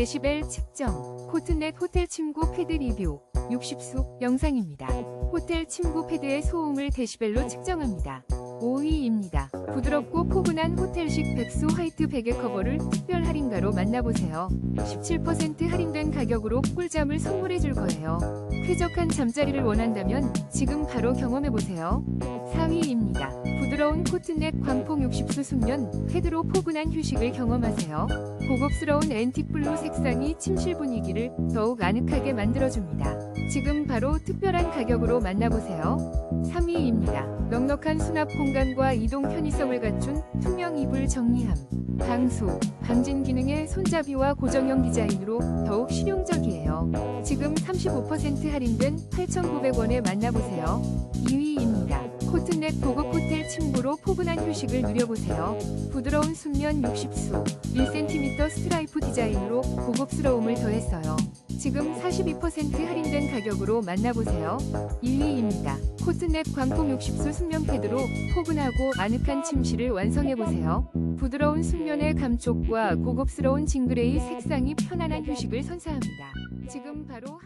데시벨 측정 코트넷 호텔 침구 패드 리뷰 60수 영상입니다. 호텔 침구 패드의 소음을 데시벨로 측정합니다. 5위입니다. 부드럽고 포근한 호텔식 백수 화이트 베개 커버를 특별 할인가로 만나보세요. 17% 할인된 가격으로 꿀잠을 선물해 줄 거예요. 쾌적한 잠자리를 원한다면 지금 바로 경험해보세요. 4위입니다. 부드러운 코트넷 광폭 60수 숙면 패드로 포근한 휴식을 경험하세요. 고급스러운 앤틱블루 색상이 침실 분위기를 더욱 아늑하게 만들어줍니다. 지금 바로 특별한 가격으로 만나보세요. 3위입니다. 넉넉한 수납 공간과 이동 편의성을 갖춘 투명 이불 정리함. 방수, 방진 기능의 손잡이와 고정형 디자인으로 더욱 실용적이에요. 지금 35% 할인된 8,900원에 만나보세요. 2위입니다. 코트넷 고급 호텔 침구로 포근한 휴식을 누려보세요. 부드러운 순면 60수, 1cm 스트라이프 디자인으로 고급스러움을 더했어요. 지금 42% 할인된 가격으로 만나보세요. 1위입니다. 코트넷 광폭 60수 순면 패드로 포근하고 아늑한 침실을 완성해보세요. 부드러운 순면의 감촉과 고급스러운 징그레이 색상이 편안한 휴식을 선사합니다. 지금 바로 한